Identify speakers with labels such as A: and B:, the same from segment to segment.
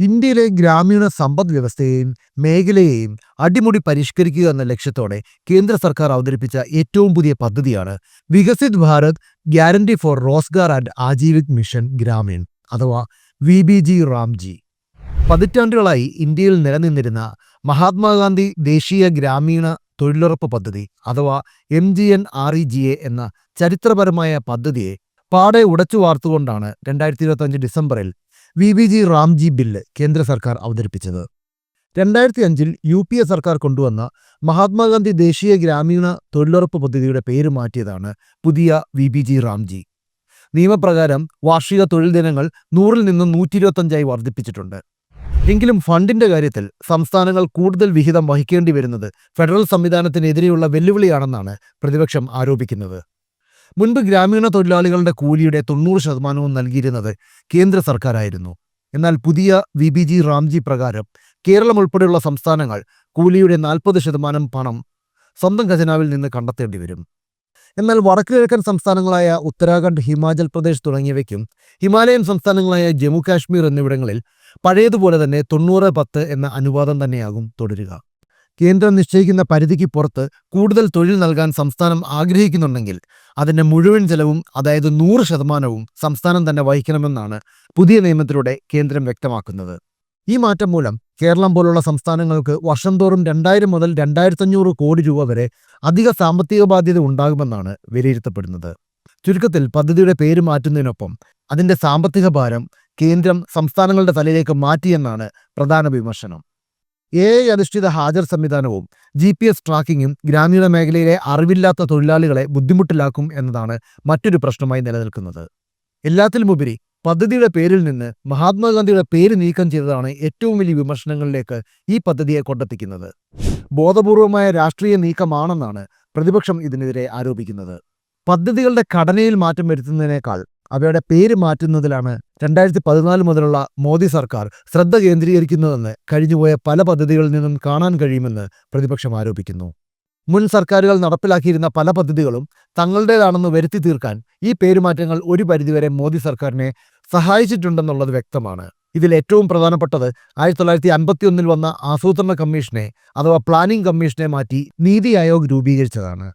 A: ഇന്ത്യയിലെ ഗ്രാമീണ സമ്പദ് വ്യവസ്ഥയെയും മേഖലയെയും അടിമുടി പരിഷ്കരിക്കുക എന്ന ലക്ഷ്യത്തോടെ കേന്ദ്ര സർക്കാർ അവതരിപ്പിച്ച ഏറ്റവും പുതിയ പദ്ധതിയാണ് Viksit Bharat guarantee for Rozgar and Ajeevika mission Gramin അഥവാ വി ബി ജി റാംജി. പതിറ്റാണ്ടുകളായി ഇന്ത്യയിൽ നിലനിന്നിരുന്ന മഹാത്മാഗാന്ധി ദേശീയ ഗ്രാമീണ തൊഴിലുറപ്പ് പദ്ധതി അഥവാ M G N R E G A എന്ന ചരിത്രപരമായ പദ്ധതിയെ പാടെ ഉടച്ചു വാർത്തുകൊണ്ടാണ് രണ്ടായിരത്തി ഇരുപത്തഞ്ച് ഡിസംബറിൽ V B G RAM G bill കേന്ദ്ര സർക്കാർ അവതരിപ്പിച്ചത്. രണ്ടായിരത്തി അഞ്ചിൽ യു പി എ സർക്കാർ കൊണ്ടുവന്ന മഹാത്മാഗാന്ധി ദേശീയ ഗ്രാമീണ തൊഴിലുറപ്പ് പദ്ധതിയുടെ പേര് മാറ്റിയതാണ് പുതിയ വി ബി ജി റാംജി. നിയമപ്രകാരം വാർഷിക തൊഴിൽ ദിനങ്ങൾ നൂറിൽ നിന്നും നൂറ്റി ഇരുപത്തഞ്ചായി വർദ്ധിപ്പിച്ചിട്ടുണ്ട്. എങ്കിലും ഫണ്ടിന്റെ കാര്യത്തിൽ സംസ്ഥാനങ്ങൾ കൂടുതൽ വിഹിതം വഹിക്കേണ്ടി വരുന്നത് ഫെഡറൽ സംവിധാനത്തിനെതിരെയുള്ള വെല്ലുവിളിയാണെന്നാണ് പ്രതിപക്ഷം ആരോപിക്കുന്നത്. മുൻപ് ഗ്രാമീണ തൊഴിലാളികളുടെ കൂലിയുടെ തൊണ്ണൂറ് ശതമാനവും നൽകിയിരുന്നത് കേന്ദ്ര സർക്കാരായിരുന്നു. എന്നാൽ പുതിയ വി ബി ജി റാംജി പ്രകാരം കേരളം ഉൾപ്പെടെയുള്ള സംസ്ഥാനങ്ങൾ കൂലിയുടെ നാൽപ്പത് ശതമാനം പണം സ്വന്തം ഖജനാവിൽ നിന്ന് കണ്ടെത്തേണ്ടി വരും. എന്നാൽ വടക്ക് കിഴക്കൻ സംസ്ഥാനങ്ങളായ ഉത്തരാഖണ്ഡ് ഹിമാചൽ പ്രദേശ് തുടങ്ങിയവയ്ക്കും ഹിമാലയൻ സംസ്ഥാനങ്ങളായ ജമ്മു കാശ്മീർ എന്നിവിടങ്ങളിൽ പഴയതുപോലെ തന്നെ തൊണ്ണൂറ് പത്ത് എന്ന അനുപാതം തന്നെയാകും തുടരുക. കേന്ദ്രം നിശ്ചയിക്കുന്ന പരിധിക്ക് പുറത്ത് കൂടുതൽ തൊഴിൽ നൽകാൻ സംസ്ഥാനം ആഗ്രഹിക്കുന്നുണ്ടെങ്കിൽ അതിന്റെ മുഴുവൻ ചെലവും അതായത് നൂറ് ശതമാനവും സംസ്ഥാനം തന്നെ വഹിക്കണമെന്നാണ് പുതിയ നിയമത്തിലൂടെ കേന്ദ്രം വ്യക്തമാക്കുന്നത്. ഈ മാറ്റം മൂലം കേരളം പോലുള്ള സംസ്ഥാനങ്ങൾക്ക് വർഷം തോറും രണ്ടായിരം മുതൽ രണ്ടായിരത്തഞ്ഞൂറ് കോടി രൂപ വരെ അധിക സാമ്പത്തിക ബാധ്യത ഉണ്ടാകുമെന്നാണ് വിലയിരുത്തപ്പെടുന്നത്. ചുരുക്കത്തിൽ പദ്ധതിയുടെ പേര് മാറ്റുന്നതിനൊപ്പം അതിന്റെ സാമ്പത്തിക ഭാരം കേന്ദ്രം സംസ്ഥാനങ്ങളുടെ തലയിലേക്ക് മാറ്റിയെന്നാണ് പ്രധാന വിമർശനം. എ ഐ അധിഷ്ഠിത ഹാജർ സംവിധാനവും ജി പി എസ് ട്രാക്കിങ്ങും ഗ്രാമീണ മേഖലയിലെ അറിവില്ലാത്ത തൊഴിലാളികളെ ബുദ്ധിമുട്ടിലാക്കും എന്നതാണ് മറ്റൊരു പ്രശ്നമായി നിലനിൽക്കുന്നത്. എല്ലാത്തിലുമുപരി പദ്ധതിയുടെ പേരിൽ നിന്ന് മഹാത്മാഗാന്ധിയുടെ പേര് നീക്കം ചെയ്തതാണ് ഏറ്റവും വലിയ വിമർശനങ്ങളിലേക്ക് ഈ പദ്ധതിയെ കൊണ്ടെത്തിക്കുന്നത്. ബോധപൂർവമായ രാഷ്ട്രീയ നീക്കമാണെന്നാണ് പ്രതിപക്ഷം ഇതിനെതിരെ ആരോപിക്കുന്നത്. പദ്ധതികളുടെ ഘടനയിൽ മാറ്റം വരുത്തുന്നതിനേക്കാൾ അവയുടെ പേര് മാറ്റുന്നതിലാണ് രണ്ടായിരത്തി പതിനാല് മുതലുള്ള മോദി സർക്കാർ ശ്രദ്ധ കേന്ദ്രീകരിക്കുന്നതെന്ന് കഴിഞ്ഞുപോയ പല പദ്ധതികളിൽ നിന്നും കാണാൻ കഴിയുമെന്ന് പ്രതിപക്ഷം ആരോപിക്കുന്നു. മുൻ സർക്കാരുകൾ നടപ്പിലാക്കിയിരുന്ന പല പദ്ധതികളും തങ്ങളുടേതാണെന്ന് വരുത്തി തീർക്കാൻ ഈ പേരുമാറ്റങ്ങൾ ഒരു പരിധിവരെ മോദി സർക്കാരിനെ സഹായിച്ചിട്ടുണ്ടെന്നുള്ളത് വ്യക്തമാണ്. ഇതിൽ ഏറ്റവും പ്രധാനപ്പെട്ടത് ആയിരത്തി തൊള്ളായിരത്തി അൻപത്തി ഒന്നിൽ വന്ന ആസൂത്രണ കമ്മീഷനെ അഥവാ പ്ലാനിംഗ് കമ്മീഷനെ മാറ്റി നീതി ആയോഗ് രൂപീകരിച്ചതാണ്.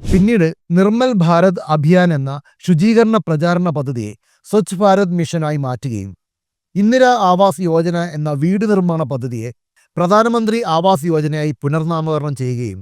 A: പിന്നീട് നിർമ്മൽ ഭാരത് അഭിയാൻ എന്ന ശുചീകരണ പ്രചാരണ പദ്ധതിയെ സ്വച്ഛ് ഭാരത് മിഷനായി മാറ്റുകയും ഇന്ദിര ആവാസ് യോജന എന്ന വീട് നിർമ്മാണ പദ്ധതിയെ പ്രധാനമന്ത്രി ആവാസ് യോജനയായി പുനർനാമകരണം ചെയ്യുകയും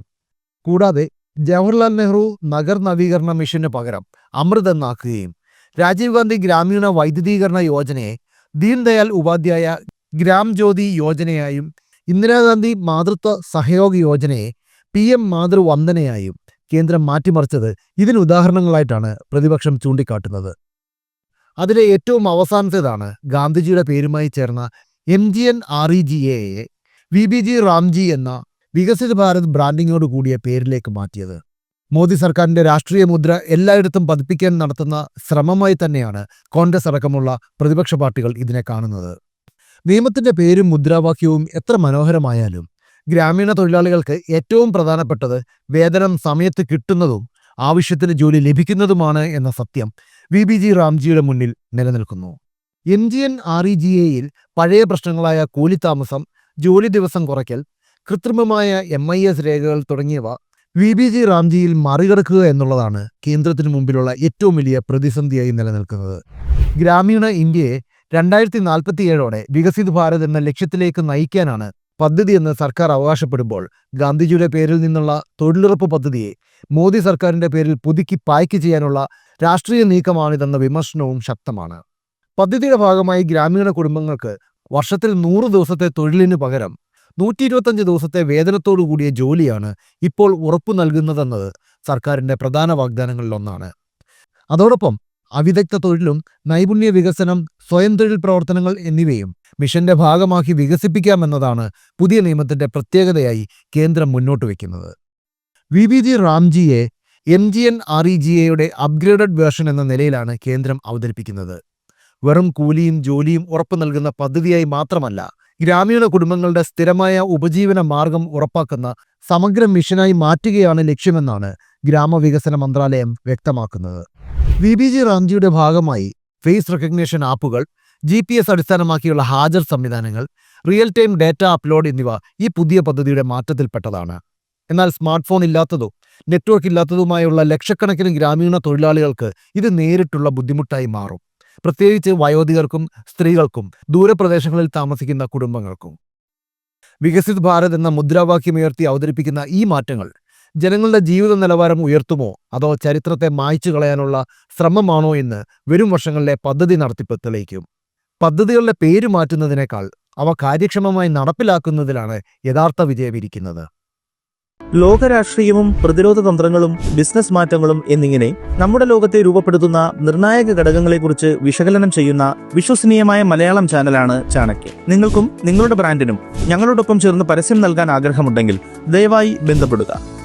A: കൂടാതെ ജവഹർലാൽ നെഹ്റു നഗർ നവീകരണ മിഷന് പകരം അമൃത് എന്നാക്കുകയും രാജീവ് ഗാന്ധി ഗ്രാമീണ വൈദ്യുതീകരണ യോജനയെ ദീൻദയാൽ ഉപാധ്യായ ഗ്രാം ജ്യോതി യോജനയായും ഇന്ദിരാഗാന്ധി മാതൃത്വ സഹയോഗ യോജനയെ പി എം മാതൃവന്ദനയായും കേന്ദ്രം മാറ്റിമറിച്ചത് ഇതിന് ഉദാഹരണങ്ങളായിട്ടാണ് പ്രതിപക്ഷം ചൂണ്ടിക്കാട്ടുന്നത്. അതിലെ ഏറ്റവും അവസാനത്തേതാണ് ഗാന്ധിജിയുടെ പേരുമായി ചേർന്ന M G N R E G എയെ V B G RAM G എന്ന വികസിത ഭാരത് ബ്രാൻഡിങ്ങോട് കൂടിയ പേരിലേക്ക് മാറ്റിയത്. മോദി സർക്കാരിന്റെ രാഷ്ട്രീയ മുദ്ര എല്ലായിടത്തും പതിപ്പിക്കാൻ നടത്തുന്ന ശ്രമമായി തന്നെയാണ് കോൺഗ്രസ് അടക്കമുള്ള പ്രതിപക്ഷ പാർട്ടികൾ ഇതിനെ കാണുന്നത്. നിയമത്തിന്റെ പേരും മുദ്രാവാക്യവും എത്ര മനോഹരമായാലും ഗ്രാമീണ തൊഴിലാളികൾക്ക് ഏറ്റവും പ്രധാനപ്പെട്ടത് വേതനം സമയത്ത് കിട്ടുന്നതും ആവശ്യത്തിന് ജോലി ലഭിക്കുന്നതുമാണ് എന്ന സത്യം വി ബി ജി റാംജിയുടെ മുന്നിൽ നിലനിൽക്കുന്നു. M G N R E G എയിൽ പഴയ പ്രശ്നങ്ങളായ കൂലിത്താമസം ജോലി ദിവസം കുറയ്ക്കൽ കൃത്രിമമായ എം ഐ എസ് രേഖകൾ തുടങ്ങിയവ വി ബി ജി റാംജിയിൽ മറികടക്കുക എന്നുള്ളതാണ് കേന്ദ്രത്തിന് മുമ്പിലുള്ള ഏറ്റവും വലിയ പ്രതിസന്ധിയായി നിലനിൽക്കുന്നത്. ഗ്രാമീണ ഇന്ത്യയെ രണ്ടായിരത്തി നാൽപ്പത്തിയേഴോടെ വികസിത ഭാരത് എന്ന ലക്ഷ്യത്തിലേക്ക് നയിക്കാനാണ് പദ്ധതി എന്ന് സർക്കാർ അവകാശപ്പെടുമ്പോൾ ഗാന്ധിജിയുടെ പേരിൽ നിന്നുള്ള തൊഴിലുറപ്പ് പദ്ധതിയെ മോദി സർക്കാരിന്റെ പേരിൽ പുതുക്കി പായ്ക്ക് ചെയ്യാനുള്ള രാഷ്ട്രീയ നീക്കമാണിതെന്ന വിമർശനവും ശക്തമാണ്. പദ്ധതിയുടെ ഭാഗമായി ഗ്രാമീണ കുടുംബങ്ങൾക്ക് വർഷത്തിൽ നൂറ് ദിവസത്തെ തൊഴിലിന് പകരം നൂറ്റി ഇരുപത്തഞ്ച് ദിവസത്തെ വേതനത്തോടു കൂടിയ ജോലിയാണ് ഇപ്പോൾ ഉറപ്പു നൽകുന്നതെന്നത് സർക്കാരിന്റെ പ്രധാന വാഗ്ദാനങ്ങളിലൊന്നാണ്. അതോടൊപ്പം അവിദഗ്ധ തൊഴിലും നൈപുണ്യ വികസനം സ്വയം തൊഴിൽ പ്രവർത്തനങ്ങൾ എന്നിവയും മിഷന്റെ ഭാഗമാക്കി വികസിപ്പിക്കാമെന്നതാണ് പുതിയ നിയമത്തിന്റെ പ്രത്യേകതയായി കേന്ദ്രം മുന്നോട്ട് വയ്ക്കുന്നത് V B G റാംജിയെ M G N R E G എയുടെ അപ്ഗ്രേഡഡ് വേർഷൻ എന്ന നിലയിലാണ് കേന്ദ്രം അവതരിപ്പിക്കുന്നത്. വെറും കൂലിയും ജോലിയും ഉറപ്പു നൽകുന്ന പദ്ധതിയായി മാത്രമല്ല ഗ്രാമീണ കുടുംബങ്ങളുടെ സ്ഥിരമായ ഉപജീവന മാർഗം ഉറപ്പാക്കുന്ന സമഗ്ര മിഷനായി മാറ്റുകയാണ് ലക്ഷ്യമെന്നാണ് ഗ്രാമവികസന മന്ത്രാലയം വ്യക്തമാക്കുന്നത്. വി ബി ജി റാംജിയുടെ ഭാഗമായി ഫേസ് റെക്കഗ്നേഷൻ ആപ്പുകൾ ജി പി എസ് അടിസ്ഥാനമാക്കിയുള്ള ഹാജർ സംവിധാനങ്ങൾ റിയൽ ടൈം ഡാറ്റ അപ്ലോഡ് എന്നിവ ഈ പുതിയ പദ്ധതിയുടെ മാറ്റത്തിൽപ്പെട്ടതാണ്. എന്നാൽ സ്മാർട്ട് ഫോൺ ഇല്ലാത്തതോ നെറ്റ്വർക്ക് ഇല്ലാത്തതുമായുള്ള ലക്ഷക്കണക്കിന് ഗ്രാമീണ തൊഴിലാളികൾക്ക് ഇത് നേരിട്ടുള്ള ബുദ്ധിമുട്ടായി മാറും. പ്രത്യേകിച്ച് വയോധികർക്കും സ്ത്രീകൾക്കും ദൂരപ്രദേശങ്ങളിൽ താമസിക്കുന്ന കുടുംബങ്ങൾക്കും. വികസിത് ഭാരത് എന്ന മുദ്രാവാക്യമുയർത്തി അവതരിപ്പിക്കുന്ന ഈ മാറ്റങ്ങൾ ജനങ്ങളുടെ ജീവിത നിലവാരം ഉയർത്തുമോ? അതോ ചരിത്രത്തെ മായ്ച്ചു കളയാനുള്ള ശ്രമമാണോ എന്ന് വരും വർഷങ്ങളിലെ പദ്ധതി നടത്തിപ്പ് തെളിയിക്കും. പദ്ധതികളുടെ പേര് മാറ്റുന്നതിനേക്കാൾ അവ കാര്യക്ഷമമായി നടപ്പിലാക്കുന്നതിലാണ് യഥാർത്ഥ വിജയമിരിക്കുന്നത്
B: ലോകരാഷ്ട്രീയവും പ്രതിരോധ തന്ത്രങ്ങളും ബിസിനസ് മാറ്റങ്ങളും എന്നിങ്ങനെ നമ്മുടെ ലോകത്തെ രൂപപ്പെടുത്തുന്ന നിർണായക ഘടകങ്ങളെക്കുറിച്ച് വിശകലനം ചെയ്യുന്ന വിശ്വസനീയമായ മലയാളം ചാനലാണ് ചാണക്യ. നിങ്ങൾക്കും നിങ്ങളുടെ ബ്രാൻഡിനും ഞങ്ങളോടൊപ്പം ചേർന്ന് പരസ്യം നൽകാൻ ആഗ്രഹമുണ്ടെങ്കിൽ ദയവായി ബന്ധപ്പെടുക.